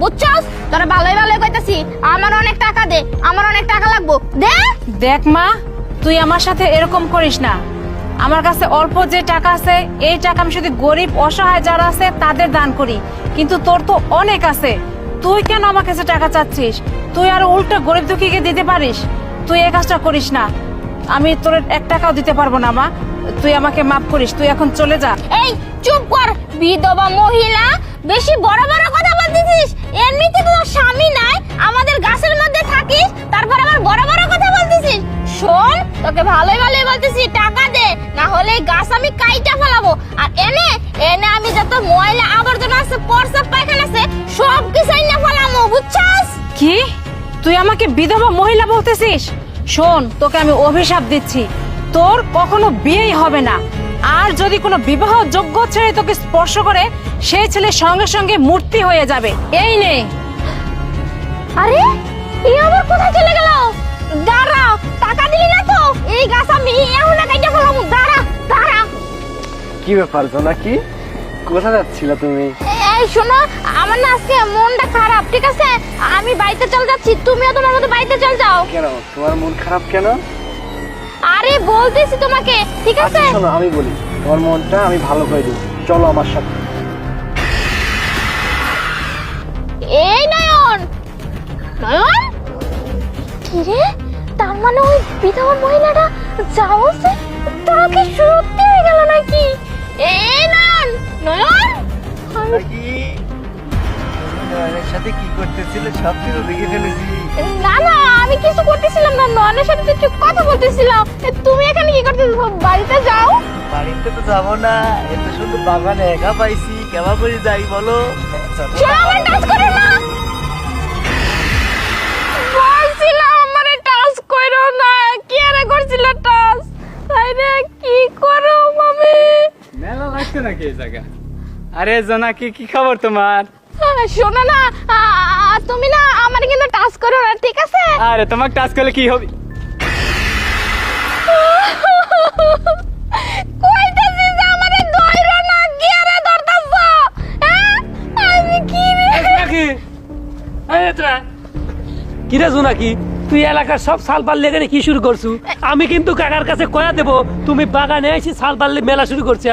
বুঝছস? তোরা ভালোই ভালোই কইতাছি আমার অনেক টাকা দে আমার অনেক টাকা লাগবো দে। দেখ মা তুই আমার সাথে এরকম করিস না। আমার কাছে অল্প যে টাকা আছে এই টাকা আমি শুধু গরিব অসহায় যারা আছে তাদের দান করি। কিন্তু তোর তো অনেক আছে। তুই কেন আমার কাছে টাকা চাচ্ছিস? তুই আর উল্টো গরিব দুঃখীকে দিতে পারিস? তুই এই কাজটা করিস না। আমি তোর এক টাকাও দিতে পারব না মা। তুই আমাকে মাফ করিস তুই এখন চলে যা। এই চুপ কর বিধবা মহিলা বেশি বড় বড় কথা বলতেছিস এমনিতে তো স্বামী নাই, আমাদের গাছের মধ্যে থাকিস, তারপর আবার বড় বড় কথা বলতেছিস। শোন, তোকে ভালোই ভালোই বলতেছি, টাকা দে, না হলে গাছ আমি কাইটা ফেলাবো। আর এনে এনে আমি যত ময়লা আবর্জনা আছে, পরসাব পায়খানা আছে সব কিছুই না ফেলামো, বুঝছস? কি? তুই আমাকে বিধবা মহিলা বলতেছিস? শোন, তোকে আমি অভিশাপ দিচ্ছি। তোর কখনো বিয়েই হবে না। আর যদি কোনো বিবাহ যোগ্য ছেলে তোকে স্পর্শ করে সেই ছেলে সঙ্গে সঙ্গে মূর্তি হয়ে যাবে। এই নে। আরে এই আবার কোথায় চলে গেল? দাঁড়া টাকা দিলি না তো? এই গাছ আমি এখন কাইটা ফেলামো দাঁড়া দাঁড়া। কি ব্যাপার জোনাকি কোথায় যাচ্ছিল তুমি? এই শোনো আমার না আজকে মনটা খারাপ ঠিক আছে? আমি বাড়িতে চলে যাচ্ছি তুমিও তোমার মতো বাড়িতে চলে যাও। কেন? তোমার মন খারাপ কেন? আরে বলতেছি তোমাকে ঠিক আছে? আচ্ছা শোনো আমি বলি। তোমার মনটা আমি ভালো করে দিই। চলো আমার সাথে। এই নয়ন! নয়ন? কি রে তার মানে ওই বিধবা মহিলাটা যাও সে তারা কি সত্যি হয়ে গেল নাকি? কি সব কিছু দেখে ফেলেছি না না আমি কিছু করতেছিলাম না নয়নের সাথে তো একটু কথা বলতেছিলাম। তুমি এখানে কি করতেছো? বাড়িতে যাও। বাড়িতে তো যাব না এত শুধু বাগানে একা পাইছি কেমন করে যাই বলো? চলো। চলো আমার টাচ করো না। বলছিলাম আমারে টাচ করো না কি আরে করছিল টাচ? আরে কি করো মামি? মেলা লাগছে নাকি এই জায়গা আরে জোনাকি কি খবর তোমার? শোনো না আ, আ, তুমি না আমারে কিন্তু টাচ করো না ঠিক আছে? আরে তোমাকে টাচ করলে কি হবে? আরে হ্যাঁ? কিরে তুই এলাকার সব সাল পাল্লে এখানে কি শুরু করছু? আমি কিন্তু কাকার কাছে কয়া দেব তুমি বাগানে এসে সাল পাল্লে মেলা শুরু করছ।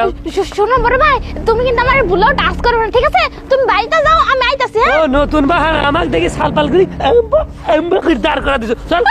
শোনো বড় ভাই তুমি কিন্তু আমার ভুলেও টাচ করো না ঠিক আছে? তুমি বাড়িতে যাও আমি আইতাছি ও নতুন বাহার আমাক দেখি সাল পাল করি এম্বা- এম্বা করে দাঁড় করা দিছো। চল।